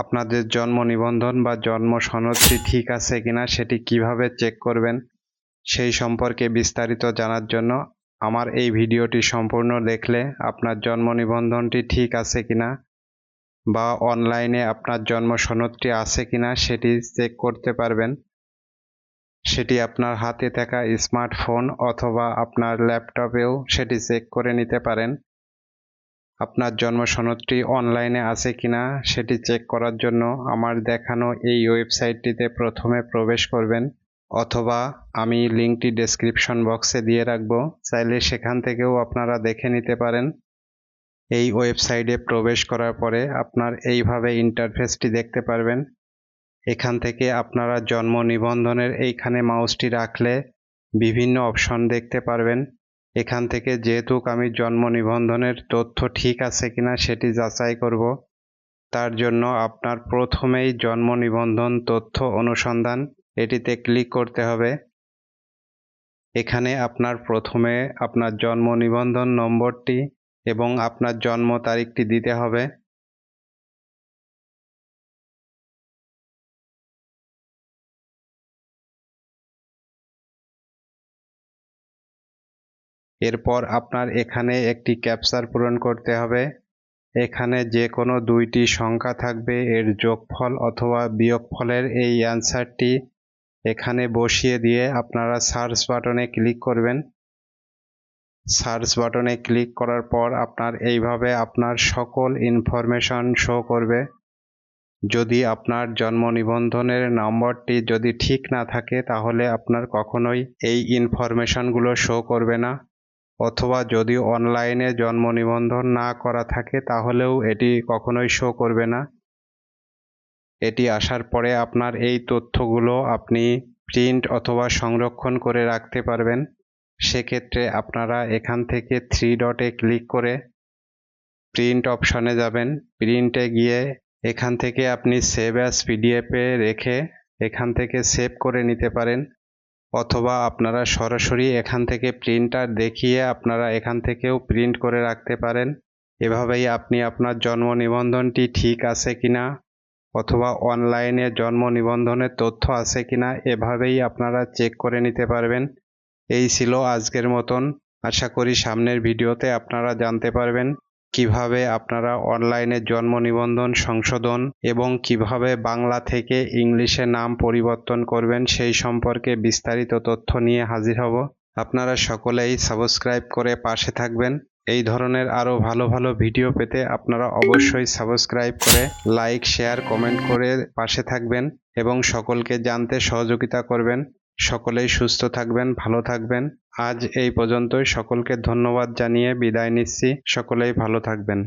আপনাদের জন্ম নিবন্ধন বা জন্ম সনদটি ঠিক আছে কিনা সেটি কীভাবে চেক করবেন, সেই সম্পর্কে বিস্তারিত জানার জন্য আমার এই ভিডিওটি সম্পূর্ণ দেখলে আপনার জন্ম নিবন্ধনটি ঠিক আছে কিনা বা অনলাইনে আপনার জন্ম সনদটি আছে কিনা সেটি চেক করতে পারবেন। সেটি আপনার হাতে থাকা স্মার্টফোন অথবা আপনার ল্যাপটপেও সেটি চেক করে নিতে পারেন। আপনার জন্ম সনদটি অনলাইনে আছে কিনা সেটি চেক করার জন্য আমার দেখানো এই ওয়েবসাইটটিতে প্রথমে প্রবেশ করবেন, অথবা আমি লিঙ্কটি ডেসক্রিপশন বক্সে দিয়ে রাখব, চাইলে সেখান থেকেও আপনারা দেখে নিতে পারেন। এই ওয়েবসাইটে প্রবেশ করার পরে আপনার এইভাবে ইন্টারফেসটি দেখতে পারবেন। এখান থেকে আপনারা জন্ম নিবন্ধনের এইখানে মাউসটি রাখলে বিভিন্ন অপশন দেখতে পারবেন। এখান থেকে যেহেতু আমি জন্ম নিবন্ধনের তথ্য ঠিক আছে কিনা সেটি যাচাই করব। তার জন্য আপনার প্রথমেই জন্ম নিবন্ধন তথ্য অনুসন্ধান এটিতে ক্লিক করতে হবে। এখানে আপনার প্রথমে আপনার জন্ম নিবন্ধন নম্বরটি এবং আপনার জন্ম তারিখটি দিতে হবে। এরপর আপনার এখানে একটি ক্যাপচার পূরণ করতে হবে। এখানে যে কোনো দুইটি সংখ্যা থাকবে, এর যোগফল অথবা বিয়োগফলের এই অ্যান্সারটি এখানে বসিয়ে দিয়ে আপনারা সার্চ বাটনে ক্লিক করবেন। সার্চ বাটনে ক্লিক করার পর আপনার এইভাবে আপনার সকল ইনফরমেশন শো করবে। যদি আপনার জন্ম নিবন্ধনের নম্বরটি যদি ঠিক না থাকে, তাহলে আপনার কখনোই এই ইনফরমেশনগুলো শো করবে না। অথবা যদি অনলাইনে জন্ম নিবন্ধন না করা থাকে, তাহলেও এটি কখনোই শো করবে না। এটি আসার পরে আপনার এই তথ্যগুলো আপনি প্রিন্ট অথবা সংরক্ষণ করে রাখতে পারবেন। সেক্ষেত্রে আপনারা এখান থেকে থ্রি ডটে ক্লিক করে প্রিন্ট অপশনে যাবেন। প্রিন্টে গিয়ে এখান থেকে আপনি সেভ অ্যাস পিডিএফে রেখে এখান থেকে সেভ করে নিতে পারেন। অথবা আপনারা সরাসরি এখান থেকে প্রিন্টার দেখিয়ে আপনারা এখান থেকেও প্রিন্ট করে রাখতে পারেন। এভাবেই আপনি আপনার জন্ম নিবন্ধনটি ঠিক আছে কিনা অথবা অনলাইনে জন্ম নিবন্ধনের তথ্য আছে কিনা এভাবেই আপনারা চেক করে নিতে পারবেন। এই ছিল আজকের মতন। আশা করি সামনের ভিডিওতে আপনারা জানতে পারবেন। কীভাবে আপনারা অনলাইনে জন্ম নিবন্ধন সংশোধন এবং কীভাবে বাংলা থেকে ইংলিশে নাম পরিবর্তন করবেন সেই সম্পর্কে বিস্তারিত তথ্য নিয়ে হাজির হব। আপনারা সকলেই সাবস্ক্রাইব করে পাশে থাকবেন। এই ধরনের আরও ভালো ভালো ভিডিও পেতে আপনারা অবশ্যই সাবস্ক্রাইব করে লাইক শেয়ার কমেন্ট করে পাশে থাকবেন এবং সকলকে জানতে সহযোগিতা করবেন। সকলেই সুস্থ থাকবেন, ভালো থাকবেন। আজ এই পর্যন্তই। সকলকে ধন্যবাদ জানিয়ে বিদায় নিচ্ছি। সকলেই ভালো থাকবেন।